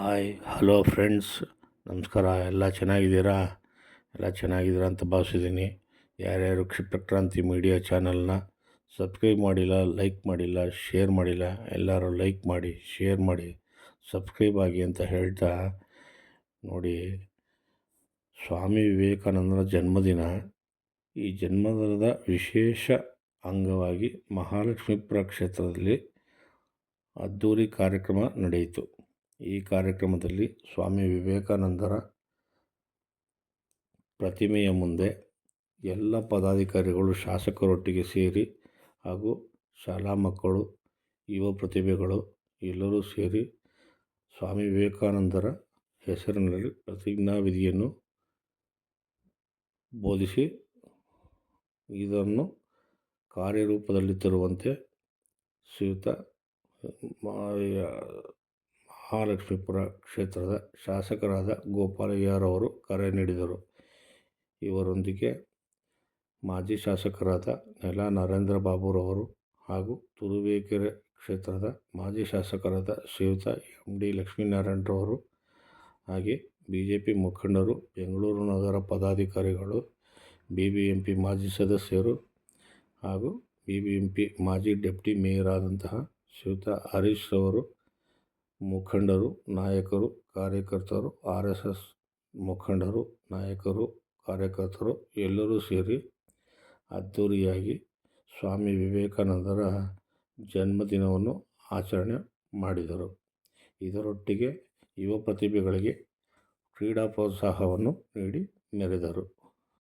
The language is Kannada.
Hi, hello friends. ನಮಸ್ಕಾರ. ಎಲ್ಲ ಚೆನ್ನಾಗಿದ್ದೀರಾ? ಎಲ್ಲ ಚೆನ್ನಾಗಿದ್ದೀರಾ ಅಂತ ಭಾವಿಸಿದ್ದೀನಿ. ಯಾರ್ಯಾರು ಕ್ಷಿಪ್ರಕ್ರಾಂತಿ ಮೀಡಿಯಾ ಚಾನಲ್ನ ಸಬ್ಸ್ಕ್ರೈಬ್ ಮಾಡಿಲ್ಲ, ಲೈಕ್ ಮಾಡಿಲ್ಲ, ಶೇರ್ ಮಾಡಿಲ್ಲ, ಎಲ್ಲರೂ ಲೈಕ್ ಮಾಡಿ, ಶೇರ್ ಮಾಡಿ, ಸಬ್ಸ್ಕ್ರೈಬ್ ಆಗಿ ಅಂತ ಹೇಳ್ತಾ ನೋಡಿ, ಸ್ವಾಮಿ ವಿವೇಕಾನಂದರ ಜನ್ಮದಿನ ಈ ಜನ್ಮದಿನದ ವಿಶೇಷ ಅಂಗವಾಗಿ ಮಹಾಲಕ್ಷ್ಮೀಪುರ ಕ್ಷೇತ್ರದಲ್ಲಿ ಅದ್ಧೂರಿ ಕಾರ್ಯಕ್ರಮ ನಡೆಯಿತು. ಈ ಕಾರ್ಯಕ್ರಮದಲ್ಲಿ ಸ್ವಾಮಿ ವಿವೇಕಾನಂದರ ಪ್ರತಿಮೆಯ ಮುಂದೆ ಎಲ್ಲ ಪದಾಧಿಕಾರಿಗಳು, ಶಾಸಕರೊಟ್ಟಿಗೆ ಸೇರಿ ಹಾಗೂ ಶಾಲಾ ಮಕ್ಕಳು, ಯುವ ಪ್ರತಿಭೆಗಳು ಎಲ್ಲರೂ ಸೇರಿ ಸ್ವಾಮಿ ವಿವೇಕಾನಂದರ ಹೆಸರಿನಲ್ಲಿ ಪ್ರತಿಜ್ಞಾವಿಧಿಯನ್ನು ಬೋಧಿಸಿ ಇದನ್ನು ಕಾರ್ಯರೂಪದಲ್ಲಿ ತರುವಂತೆ ಶ್ರೀಯುತ ಮಹಾಲಕ್ಷ್ಮೀಪುರ ಕ್ಷೇತ್ರದ ಶಾಸಕರಾದ ಗೋಪಾಲಯ್ಯರವರು ಕರೆ ನೀಡಿದರು. ಇವರೊಂದಿಗೆ ಮಾಜಿ ಶಾಸಕರಾದ ನೆಲ ನರೇಂದ್ರ ಬಾಬುರವರು ಹಾಗೂ ತುರುವೇಕೆರೆ ಕ್ಷೇತ್ರದ ಮಾಜಿ ಶಾಸಕರಾದ ಶ್ರೀಯುತ ಎಂ ಡಿ ಲಕ್ಷ್ಮೀನಾರಾಯಣರವರು ಹಾಗೆ ಬಿ ಜೆ ಪಿ ಮುಖಂಡರು, ಬೆಂಗಳೂರು ನಗರ ಪದಾಧಿಕಾರಿಗಳು ಬಿ ಬಿ ಎಂ ಪಿ ಮಾಜಿ ಸದಸ್ಯರು ಹಾಗೂ ಬಿ ಬಿ ಎಂ ಪಿ ಮಾಜಿ ಡೆಪ್ಟಿ ಮೇಯರ್ ಆದಂತಹ ಶ್ರೀಯುತ ಹರೀಶ್ ರವರು ಮುಖಂಡರು, ನಾಯಕರು, ಕಾರ್ಯಕರ್ತರು, ಆರ್ ಎಸ್ ಎಸ್ ಮುಖಂಡರು, ನಾಯಕರು, ಕಾರ್ಯಕರ್ತರು ಎಲ್ಲರೂ ಸೇರಿ ಅದ್ಧೂರಿಯಾಗಿ ಸ್ವಾಮಿ ವಿವೇಕಾನಂದರ ಜನ್ಮದಿನವನ್ನು ಆಚರಣೆ ಮಾಡಿದರು. ಇದರೊಟ್ಟಿಗೆ ಯುವ ಪ್ರತಿಭೆಗಳಿಗೆ ಕ್ರೀಡಾ ಪ್ರೋತ್ಸಾಹವನ್ನು ನೀಡಿ ಮೆರೆದರು.